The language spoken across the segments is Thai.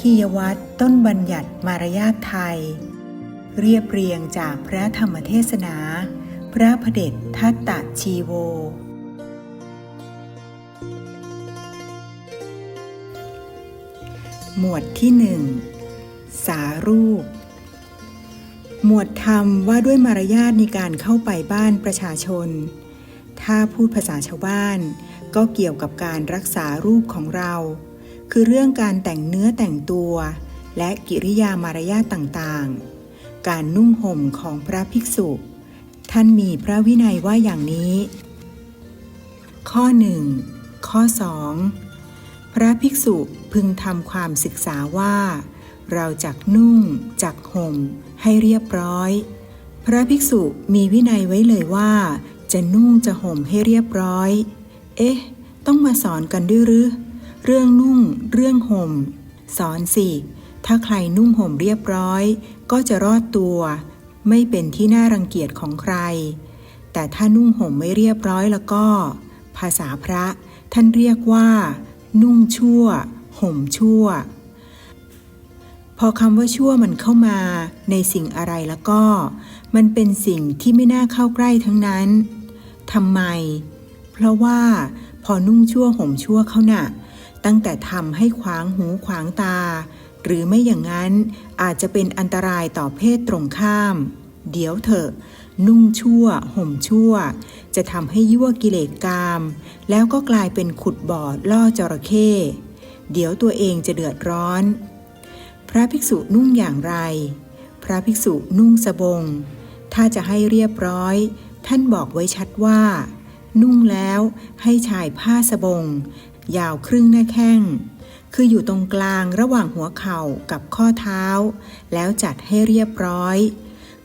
ขียวัตรต้นบัญญัติมารยาทไทย เรียบเรียงจากพระธรรมเทศนา พระพเดชทัตตชีโว หมวดที่หนึ่งสารูป หมวดธรรมว่าด้วยมารยาทในการเข้าไปบ้านประชาชน ถ้าพูดภาษาชาวบ้าน ก็เกี่ยวกับการรักษารูปของเรา คือเรื่องการแต่งเนื้อแต่งตัว และกิริยามารยาทต่างๆ การนุ่งห่มของพระภิกษุ ท่านมีพระวินัยว่าอย่างนี้ ข้อ 1 ข้อ 2 พระภิกษุพึงทำความศึกษาว่า เราจักนุ่ง จักห่ม ให้เรียบร้อย พระภิกษุมีวินัยไว้เลยว่า จะนุ่งจะห่มให้เรียบร้อย เอ๊ะ ต้องมาสอนกันด้วยหรือ เรื่องนุ่ง เรื่องห่ม สอนสิ ถ้าใครนุ่งห่มเรียบร้อย ก็จะรอดตัว ไม่เป็นที่น่ารังเกียจของใคร แต่ถ้านุ่งห่มไม่เรียบร้อยแล้วก็ ภาษาพระ ท่านเรียกว่า นุ่งชั่ว ห่มชั่ว พอคำว่าชั่วมันเข้ามาในสิ่งอะไรแล้วก็ มันเป็นสิ่งที่ไม่น่าเข้าใกล้ทั้งนั้นทำไม เพราะว่าพอนุ่งชั่วห่มชั่วเขาน่ะ ตั้งแต่ทำให้ขวางหูขวางตา หรือไม่อย่างนั้นอาจจะเป็นอันตรายต่อเพศตรงข้าม เดี๋ยวเถอะ นุ่งชั่ว ห่มชั่ว จะทำให้ยั่วกิเลสกาม แล้วก็กลายเป็นขุดบ่อล่อจระเข้เดี๋ยวตัวเองจะเดือดร้อน พระภิกษุนุ่งอย่างไร พระภิกษุนุ่งสบง ถ้าจะให้เรียบร้อย ท่านบอกไว้ชัดว่า นุ่งแล้วให้ชายผ้าสบง ยาวครึ่งหน้าแข้ง คืออยู่ตรงกลางระหว่างหัวเข่ากับข้อเท้า แล้วจัดให้เรียบร้อย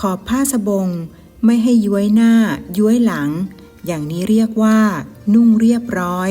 ขอบผ้าสบงไม่ให้ย้วยหน้า ย้วยหลัง อย่างนี้เรียกว่า นุ่งเรียบร้อย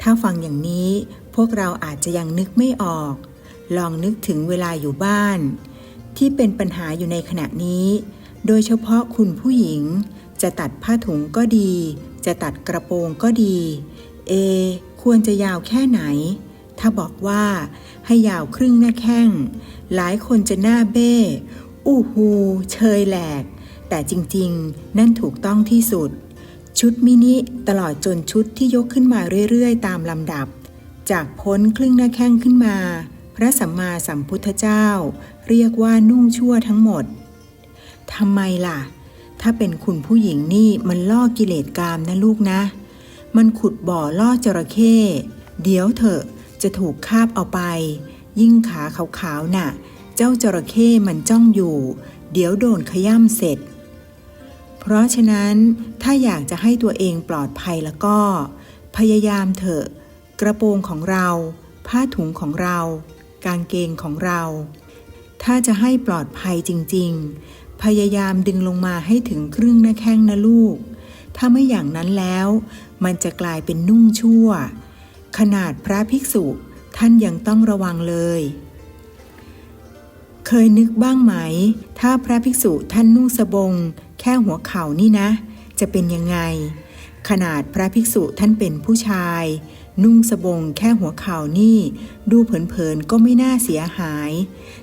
ถ้าฟังอย่างนี้พวกเราอาจจะยังนึกไม่ออก ลองนึกถึงเวลาอยู่บ้าน ที่เป็นปัญหาอยู่ในขณะนี้ โดยเฉพาะคุณผู้หญิง จะตัดผ้าถุงก็ดี จะตัดกระโปรงก็ดี เอควรจะยาวแค่ไหน ถ้าบอกว่า ให้ยาวครึ่งหน้าแข้ง หลายคนจะหน้าเบ้ อู้ฮูเชยแหลก แต่จริงๆ นั่นถูกต้องที่สุด ชุดมินิตลอดจนชุดที่ยกขึ้นมาเรื่อยๆ ตามลำดับ จากพ้นครึ่งหน้าแข้งขึ้นมา พระสัมมาสัมพุทธเจ้า เรียกว่านุ่งชั่วทั้งหมดทำไมล่ะ ถ้าเป็นคุณผู้หญิงนี่มันล่อกิเลสกามนะลูกนะ มันขุดบ่อล่อจระเข้ เดี๋ยวเถอะจะถูกคาบเอาไป ยิ่งขาขาวๆน่ะ เจ้าจระเข้มันจ้องอยู่ เดี๋ยวโดนขย่ำเสร็จ เพราะฉะนั้นถ้าอยากจะให้ตัวเองปลอดภัยแล้วก็ พยายามเถอะ กระโปรงของเรา ผ้าถุงของเรา กางเกงของเรา ถ้าจะให้ปลอดภัยจริง ๆ พยายามดึงลงมาให้ถึงครึ่งหน้าแข้งนะลูกถ้าไม่อย่างนั้นแล้ว มันจะกลายเป็นนุ่งชั่ว ขนาดพระภิกษุท่านยังต้องระวังเลย เคยนึกบ้างไหม ถ้าพระภิกษุท่านนุ่งสบง แค่หัวเข่านี่นะ จะเป็นยังไง ขนาดพระภิกษุท่านเป็นผู้ชาย นุ่งสบงแค่หัวเข่านี่ ดูเผินๆก็ไม่น่าเสียหาย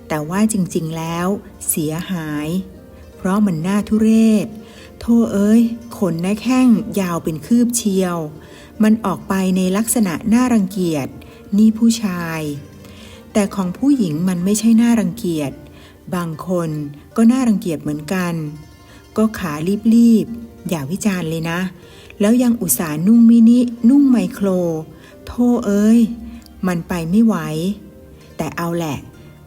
แต่ว่าจริงๆแล้ว เสียหาย เพราะมันน่าทุเรศ โทเอ้ย ขนหน้าแข้งยาวเป็นคืบเชียว มันออกไปในลักษณะน่ารังเกียจ นี่ผู้ชาย แต่ของผู้หญิงมันไม่ใช่น่ารังเกียจ บางคนก็น่ารังเกียจเหมือนกัน ก็ขารีบๆ อย่าวิจารณ์เลยนะ แล้วยังอุตส่าห์นุ่งมินิ นุ่งไมโครโทเอ้ย มันไปไม่ไหว แต่เอาแหละ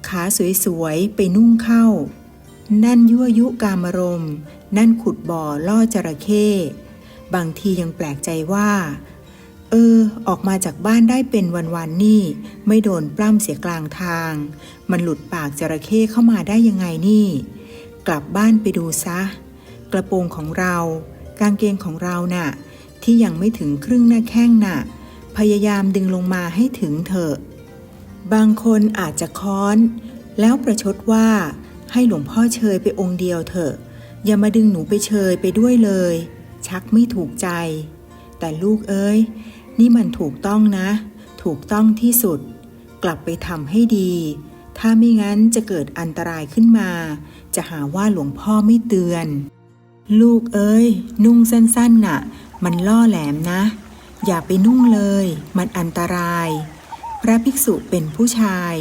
ขาสวยๆ ไปนุ่งเข้า นั่นยั่วยุกามรม นั่นขุดบ่อล่อจระเข้ บางทียังแปลกใจว่า เออ ออกมาจากบ้านได้เป็นวันๆนี่ ไม่โดนปล้ำเสียกลางทาง มันหลุดปากจระเข้เข้ามาได้ยังไงนี่ กลับบ้านไปดูซะ กระโปรงของเรา กางเกงของเราน่ะ ที่ยังไม่ถึงครึ่งหน้าแข้งน่ะ พยายามดึงลงมาให้ถึงเถอะ บางคนอาจจะค้อน แล้วประชดว่า ให้หลวงพ่อเชยไปองค์เดียวเถอะ อย่ามาดึงหนูไปเชยไปด้วยเลย ชักไม่ถูกใจ แต่ลูกเอ้ย นี่มันถูกต้องนะ ถูกต้องที่สุด กลับไปทำให้ดี ถ้าไม่งั้นจะเกิดอันตรายขึ้นมา จะหาว่าหลวงพ่อไม่เตือน ลูกเอ้ย นุ่งสั้นๆน่ะ มันล่อแหลมนะ อย่าไปนุ่งเลย มันอันตราย พระภิกษุเป็นผู้ชาย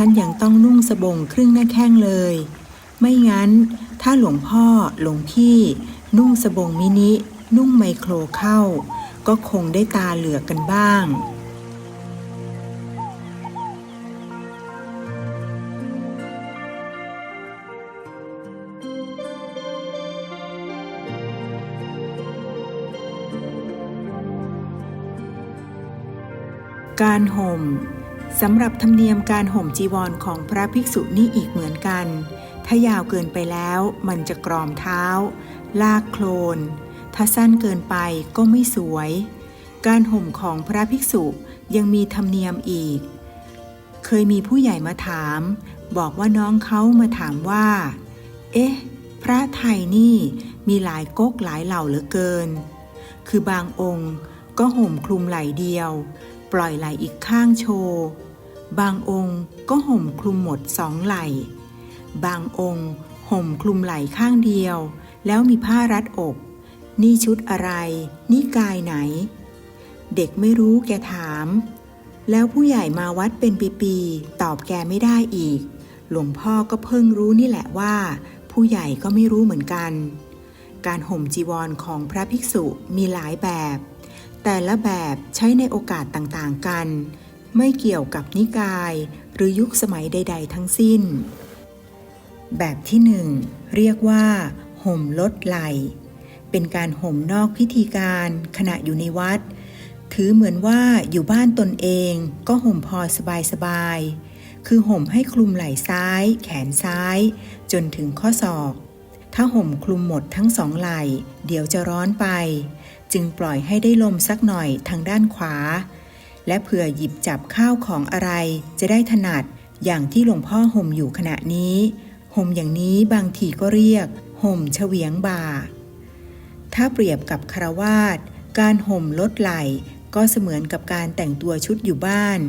ท่านยังต้องนุ่งสบงครึ่งหน้าแข้งเลย ไม่งั้น ถ้าหลวงพ่อหลวงพี่ นุ่งสบงมินิ นุ่งไมโครเข้า ก็คงได้ตาเหลือกกันบ้างการห่ม สำหรับธรรมเนียมการห่มจีวรของพระภิกษุนี่อีกเหมือนกัน ถ้ายาวเกินไปแล้วมันจะกรอมเท้า ลากโคลน ถ้าสั้นเกินไปก็ไม่สวย การห่มของพระภิกษุยังมีธรรมเนียมอีก เคยมีผู้ใหญ่มาถาม บอกว่าน้องเขามาถามว่า เอ๊ะ พระไทยนี่มีหลายก๊กหลายเหล่าเหลือเกิน คือบางองค์ก็ห่มคลุมไหล่เดียว ปล่อยไหล่อีกข้างโชว์ บางองค์ก็ห่มคลุมหมดสองไหล่ บางองค์ห่มคลุมไหล่ข้างเดียว แล้วมีผ้ารัดอก นี่ชุดอะไร นี่กายไหน เด็กไม่รู้แกถาม แล้วผู้ใหญ่มาวัดเป็นปีๆตอบแกไม่ได้อีก หลวงพ่อก็เพิ่งรู้นี่แหละว่า ผู้ใหญ่ก็ไม่รู้เหมือนกัน การห่มจีวรของพระภิกษุมีหลายแบบ แต่ละแบบใช้ในโอกาสต่างๆกัน ไม่เกี่ยวกับนิกาย หรือยุคสมัยใด ๆ ทั้งสิ้น แบบที่หนึ่งเรียกว่า ห่มลดไหล เป็นการห่มนอกพิธีการขณะอยู่ในวัด ถือเหมือนว่าอยู่บ้านตนเองก็ห่มพอสบายๆ คือห่มให้คลุมไหล่ซ้าย แขนซ้าย จนถึงข้อศอก ถ้าห่มคลุมหมดทั้งสองไหล่ เดี๋ยวจะร้อนไป จึงปล่อยให้ได้ลมสักหน่อยทางด้านขวา และเผื่อหยิบจับข้าวของอะไรจะได้ถนัด อย่างที่หลวงพ่อห่มอยู่ขณะนี้ ห่มอย่างนี้บางทีก็เรียก ห่มเฉวียงบ่า ถ้าเปรียบกับคารวาสการห่มลดไหล่ก็เสมือนกับการแต่งตัวชุดอยู่บ้าน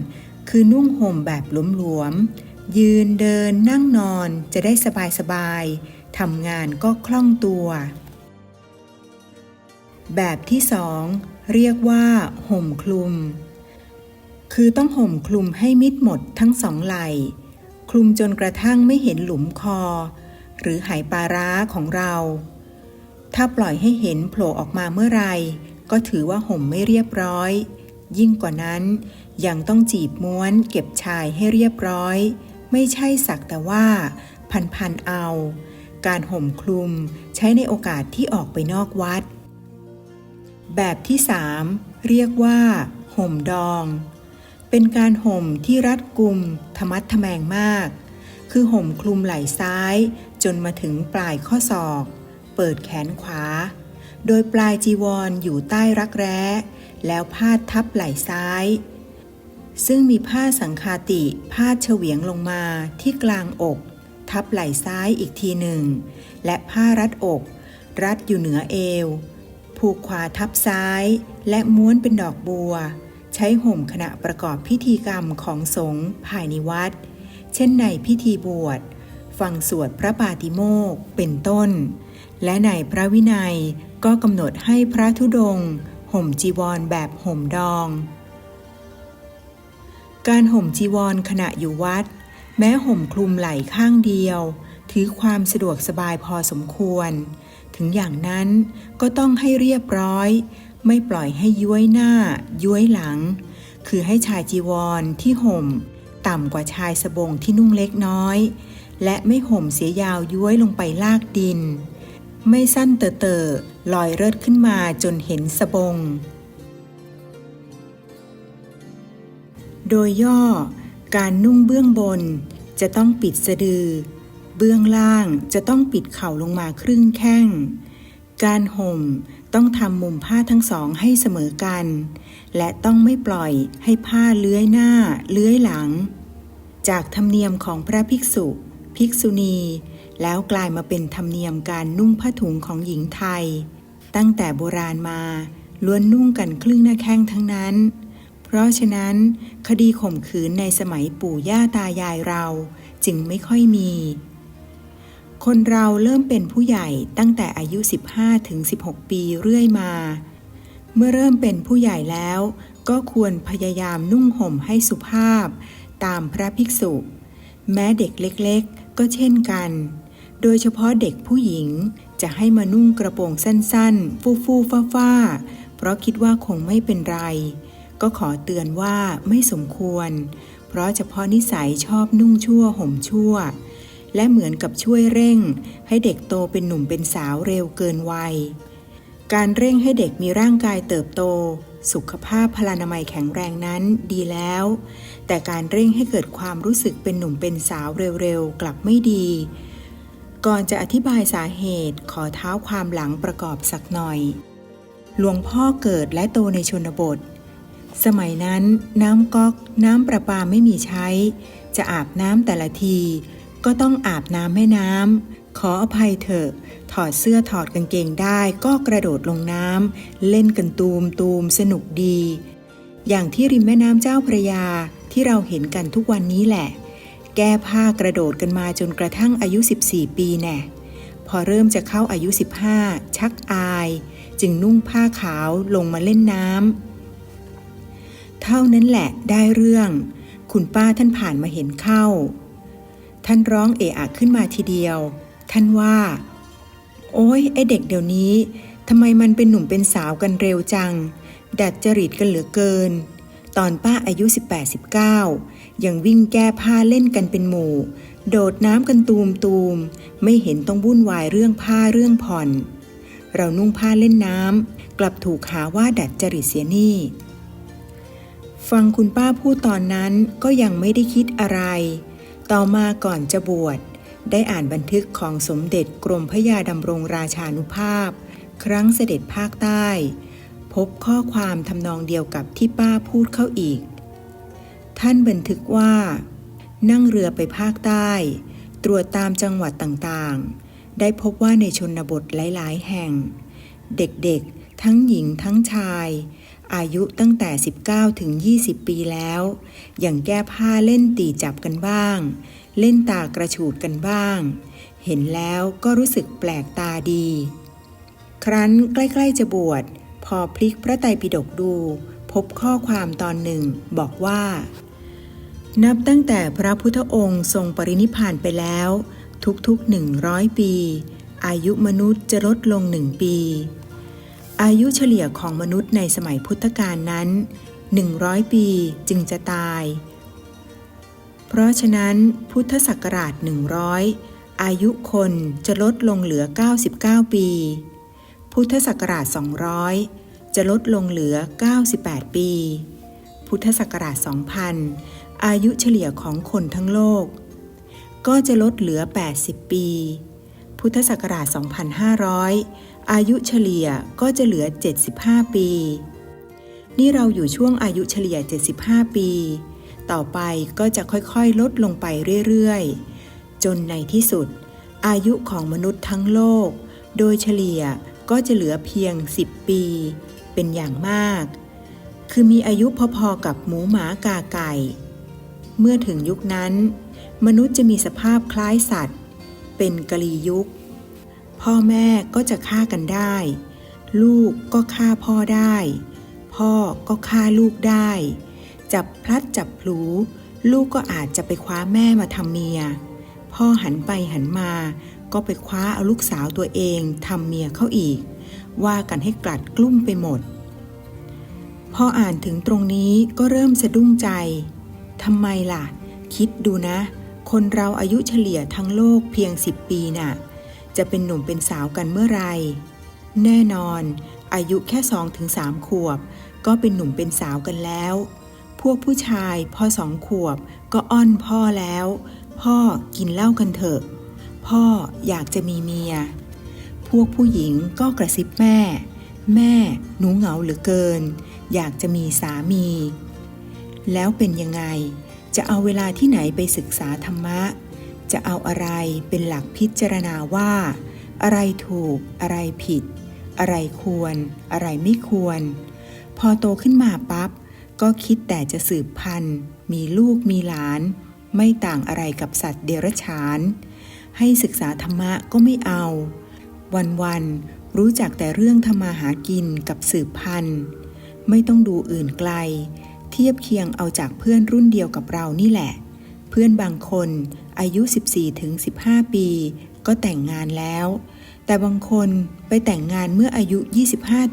คือนุ่งห่มแบบหลวมๆ ยืนเดินนั่งนอนจะได้สบายๆ ทำงานก็คล่องตัว แบบที่สองเรียกว่า ห่มคลุม คือต้องห่มคลุมให้มิดหมดทั้งสองไหล่คลุมจนกระทั่งไม่เห็นหลุมคอ หรือหายปลาร้าของเรา ถ้าปล่อยให้เห็นโผล่ออกมาเมื่อไรก็ถือว่าห่มไม่เรียบร้อย ยิ่งกว่านั้นยังต้องจีบม้วนเก็บชายให้เรียบร้อย ไม่ใช่สักแต่ว่า พันพันๆเอา การห่มคลุมใช้ในโอกาสที่ออกไปนอกวัด แบบที่สามเรียกว่า ห่มดอง เป็นการห่มที่รัดกุมธรรมัดทแมงมาก คือห่มคลุมไหล่ซ้าย จนมาถึงปลายข้อศอก เปิดแขนขวา โดยปลายจีวรออยู่ใต้รักแร้ แล้วพาดทับไหล่ซ้าย ซึ่งมีผ้าสังคาติพาดเฉวียงลงมาที่กลางอก ทับไหล่ซ้ายอีกทีหนึ่ง และผ้ารัดอก รัดอยู่เหนือเอว ผูกขวาทับซ้าย และม้วนเป็นดอกบัว ช้ห่มขณะประกอบพิธีกรรมของสงฆ์ภายในวัด เช่นในพิธีบวช ฟังสวดพระปาติโมกข์เป็นต้น และในพระวินัยก็กำหนดให้พระธุดงค์ห่มจีวรแบบห่มดอง การห่มจีวรขณะอยู่วัด แม้ห่มคลุมไหล่ข้างเดียว ถือความสะดวกสบายพอสมควร ถึงอย่างนั้นก็ต้องให้เรียบร้อย ไม่ปล่อยให้ย้วยหน้า ย้วยหลัง คือให้ชายจีวรที่ห่ม ต่ำกว่าชายสบงที่นุ่งเล็กน้อย และไม่ห่มเสียยาวย้วยลงไปลากดิน ไม่สั้นเตอะเตอลอยเลิศขึ้นมาจนเห็นสบง โดยย่อ การนุ่งเบื้องบนจะต้องปิดสะดือ เบื้องล่างจะต้องปิดเข่าลงมาครึ่งแข้ง การห่ม ต้องทำมุมผ้าทั้งสองให้เสมอกัน และต้องไม่ปล่อยให้ผ้าเลื้อยหน้าเลื้อยหลัง จากธรรมเนียมของพระภิกษุ ภิกษุณี แล้วกลายมาเป็นธรรมเนียมการนุ่งผ้าถุงของหญิงไทย ตั้งแต่โบราณมาล้วนนุ่งกันครึ่งหน้าแข้งทั้งนั้น เพราะฉะนั้น คดีข่มขืนในสมัยปู่ย่าตายายเราจึงไม่ค่อยมี คนเราเริ่มเป็นผู้ใหญ่ตั้งแต่อายุ 15ถึง16 ปีเรื่อยมา เมื่อเริ่มเป็นผู้ใหญ่แล้ว ก็ควรพยายามนุ่งห่มให้สุภาพ ตามพระภิกษุ แม้เด็กเล็กๆ ก็เช่นกัน โดยเฉพาะเด็กผู้หญิงจะให้มานุ่งกระโปรงสั้นๆ ฟูฟูฟ้าฟ้าๆเพราะคิดว่าคงไม่เป็นไร ก็ขอเตือนว่าไม่สมควร เพราะเฉพาะนิสัยชอบนุ่งชั่วห่มชั่ว และเหมือนกับช่วยเร่ง ให้เด็กโตเป็นหนุ่มเป็นสาวเร็วเกินวัย การเร่งให้เด็กมีร่างกายเติบโต สุขภาพพลานามัยแข็งแรงนั้นดีแล้ว แต่การเร่งให้เกิดความรู้สึกเป็นหนุ่มเป็นสาวเร็วๆ กลับไม่ดี ก่อนจะอธิบายสาเหตุขอเท้าความหลังประกอบสักหน่อย หลวงพ่อเกิดและโตในชนบทสมัยนั้นน้ำก๊อกน้ำประปาไม่มีใช้ จะอาบน้ำแต่ละที ก็ต้องอาบน้ำแม่น้ำขออภัยเถอะ ถอดเสื้อถอดกางเกงได้ ก็กระโดดลงน้ำเล่นกันตูมตูมสนุกดี อย่างที่ริมแม่น้ำเจ้าพระยาที่เราเห็นกันทุกวันนี้แหละ แก้ผ้ากระโดดกันมาจนกระทั่งอายุ 14 ปีแน่พอเริ่มจะเข้าอายุ 15 ชักอาย จึงนุ่งผ้าขาวลงมาเล่นน้ำเท่านั้นแหละได้เรื่อง คุณป้าท่านผ่านมาเห็นเข้า ท่านร้องเอะอะขึ้นมาทีเดียว ท่านว่า โอ้ยไอเด็กเดี๋ยวนี้ทำไมมันเป็นหนุ่มเป็นสาวกันเร็วจัง ดัดจริตกันเหลือเกิน ตอนป้าอายุ 18-19 ยังวิ่งแก้ผ้าเล่นกันเป็นหมู่ โดดน้ำกันตูมตูม ไม่เห็นต้องวุ่นวายเรื่องผ้าเรื่องผ่อน เรานุ่งผ้าเล่นน้ำกลับถูกหาว่าดัดจริตเสียนี่ ฟังคุณป้าพูดตอนนั้นก็ยังไม่ได้คิดอะไร ต่อมาก่อนจะบวช ได้อ่านบันทึกของสมเด็จกรมพระยาดำรงราชานุภาพ ครั้งเสด็จภาคใต้ พบข้อความทำนองเดียวกับที่ป้าพูดเข้าอีก ท่านบันทึกว่า นั่งเรือไปภาคใต้ ตรวจตามจังหวัดต่างๆ ได้พบว่าในชนบทหลาย ๆ แห่ง เด็กๆ ทั้งหญิงทั้งชาย อายุตั้งแต่ 19 ถึง 20 ปีแล้ว อย่างแก้ผ้าเล่นตีจับกันบ้าง เล่นตากระฉูดกันบ้าง เห็นแล้วก็รู้สึกแปลกตาดี ครั้นใกล้ๆจะบวช พอพลิกพระไตรปิฎกดู พบข้อความตอนหนึ่งบอกว่า นับตั้งแต่พระพุทธองค์ทรงปรินิพพานไปแล้ว ทุกๆหนึ่งร้อยปี อายุมนุษย์จะลดลงหนึ่งปี อายุเฉลี่ยของมนุษย์ในสมัยพุทธกาลนั้น 100 ปีจึงจะตาย เพราะฉะนั้นพุทธศักราช 100 อายุคนจะลดลงเหลือ 99 ปี พุทธศักราช 200 จะลดลงเหลือ 98 ปี พุทธศักราช 2000 อายุเฉลี่ยของคนทั้งโลก ก็จะลดเหลือ 80 ปี พุทธศักราช 2500 อายุเฉลี่ยก็จะเหลือ 75 ปี นี่เราอยู่ช่วงอายุเฉลี่ย 75 ปี ต่อไปก็จะค่อยๆ ลดลงไปเรื่อยๆ จนในที่สุด อายุของมนุษย์ทั้งโลก โดยเฉลี่ยก็จะเหลือเพียง 10 ปี เป็นอย่างมาก คือมีอายุพอๆกับหมูหมากาไก่ เมื่อถึงยุคนั้น มนุษย์จะมีสภาพคล้ายสัตว์ เป็นกะลียุค พ่อแม่ก็จะฆ่ากันได้ ลูกก็ฆ่าพ่อได้ พ่อก็ฆ่าลูกได้ จับพลัดจับพลูลูกก็อาจจะไปคว้าแม่มาทำเมีย พ่อหันไปหันมา ก็ไปคว้าเอาลูกสาวตัวเองทำเมียเขาอีก ว่ากันให้กลัดกลุ้มไปหมด พออ่านถึงตรงนี้ก็เริ่มสะดุ้งใจทำไมล่ะ คิดดูนะ คนเราอายุเฉลี่ยทั้งโลกเพียง 10 ปีน่ะ จะเป็นหนุ่มเป็นสาวกันเมื่อไร แน่นอน อายุแค่สองถึงสามขวบ ก็เป็นหนุ่มเป็นสาวกันแล้ว พวกผู้ชายพอสองขวบ ก็อ้อนพ่อแล้ว พ่อกินเหล้ากันเถอะ พ่ออยากจะมีเมีย พวกผู้หญิงก็กระซิบแม่ แม่หนูเหงาเหลือเกิน อยากจะมีสามี แล้วเป็นยังไง จะเอาเวลาที่ไหนไปศึกษาธรรมะ จะเอาอะไรเป็นหลักพิจารณาว่า อะไรถูก อะไรผิด อะไรควร อะไรไม่ควร พอโตขึ้นมาปับ๊บก็คิดแต่จะสืบพันธุ์ มีลูกมีหลาน ไม่ต่างอะไรกับสัตว์เดรัจฉาน ให้ศึกษาธรรมะก็ไม่เอา วันๆรู้จักแต่เรื่องทำมาหากินกับสืบพันธุ์ ไม่ต้องดูอื่นไกล เทียบเคียงเอาจากเพื่อนรุ่นเดียวกับเรานี่แหละ เพื่อนบางคนอายุ 14-15 ปี ก็แต่งงานแล้ว แต่บางคนไปแต่งงานเมื่ออายุ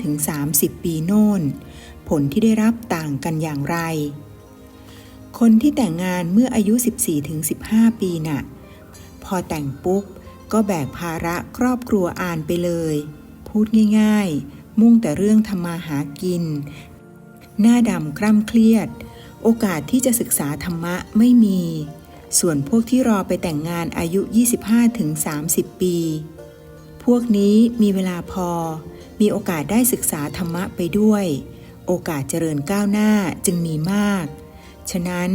25-30 ปีโน่น ผลที่ได้รับต่างกันอย่างไร คนที่แต่งงานเมื่ออายุ 14-15 ปีน่ะ พอแต่งปุ๊บ ก็แบกภาระครอบครัวอ่านไปเลย พูดง่าย ๆ มุ่งแต่เรื่องทำมาหากิน หน้าดำคร่ำเครียด โอกาสที่จะศึกษาธรรมะไม่มี ส่วนพวกที่รอไปแต่งงานอายุ 25-30 ปี พวกนี้มีเวลาพอ มีโอกาสได้ศึกษาธรรมะไปด้วย โอกาสเจริญก้าวหน้าจึงมีมาก ฉะนั้น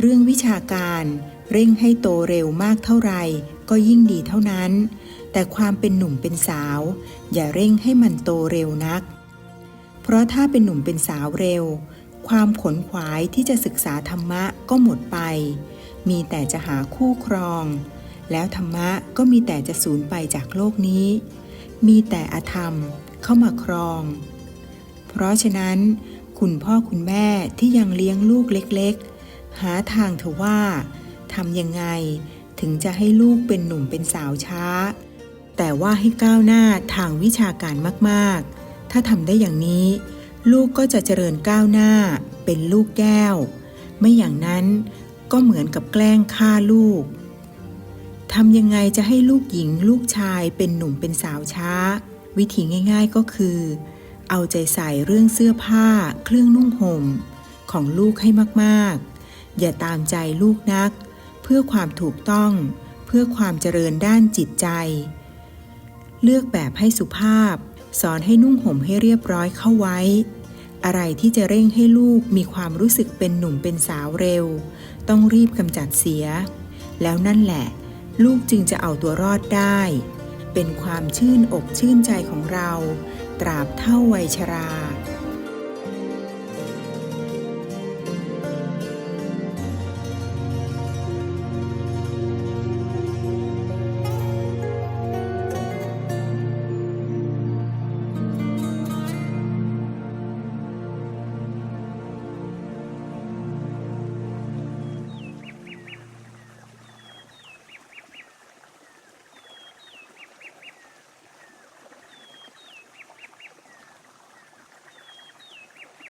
เรื่องวิชาการเร่งให้โตเร็วมากเท่าไหร่ก็ยิ่งดีเท่านั้น แต่ความเป็นหนุ่มเป็นสาว อย่าเร่งให้มันโตเร็วนัก เพราะถ้าเป็นหนุ่มเป็นสาวเร็ว ความขนขวายที่จะศึกษาธรรมะก็หมดไป มีแต่จะหาคู่ครอง แล้วธรรมะก็มีแต่จะสูญไปจากโลกนี้ มีแต่อธรรมเข้ามาครอง เพราะฉะนั้นคุณพ่อคุณแม่ที่ยังเลี้ยงลูกเล็กๆ หาทางเถอะว่าทำยังไงถึงจะให้ลูกเป็นหนุ่มเป็นสาวช้า แต่ว่าให้ก้าวหน้าทางวิชาการมากๆ ถ้าทำได้อย่างนี้ ลูกก็จะเจริญก้าวหน้า เป็นลูกแก้ว ไม่อย่างนั้นก็เหมือนกับแกล้งฆ่าลูกทำยังไงจะให้ลูกหญิงลูกชายเป็นหนุ่มเป็นสาวช้า วิธีง่าย ๆก็คือ เอาใจใส่เรื่องเสื้อผ้า เครื่องนุ่งห่ม ของลูกให้มากๆ อย่าตามใจลูกนัก เพื่อความถูกต้อง เพื่อความเจริญด้านจิตใจ เลือกแบบให้สุภาพ สอนให้นุ่งห่มให้เรียบร้อยเข้าไว้ อะไรที่จะเร่งให้ลูกมีความรู้สึกเป็นหนุ่มเป็นสาวเร็ว ต้องรีบกำจัดเสีย แล้วนั่นแหละ ลูกจึงจะเอาตัวรอดได้ เป็นความชื่นอกชื่นใจของเรา ตราบเท่าวัยชรา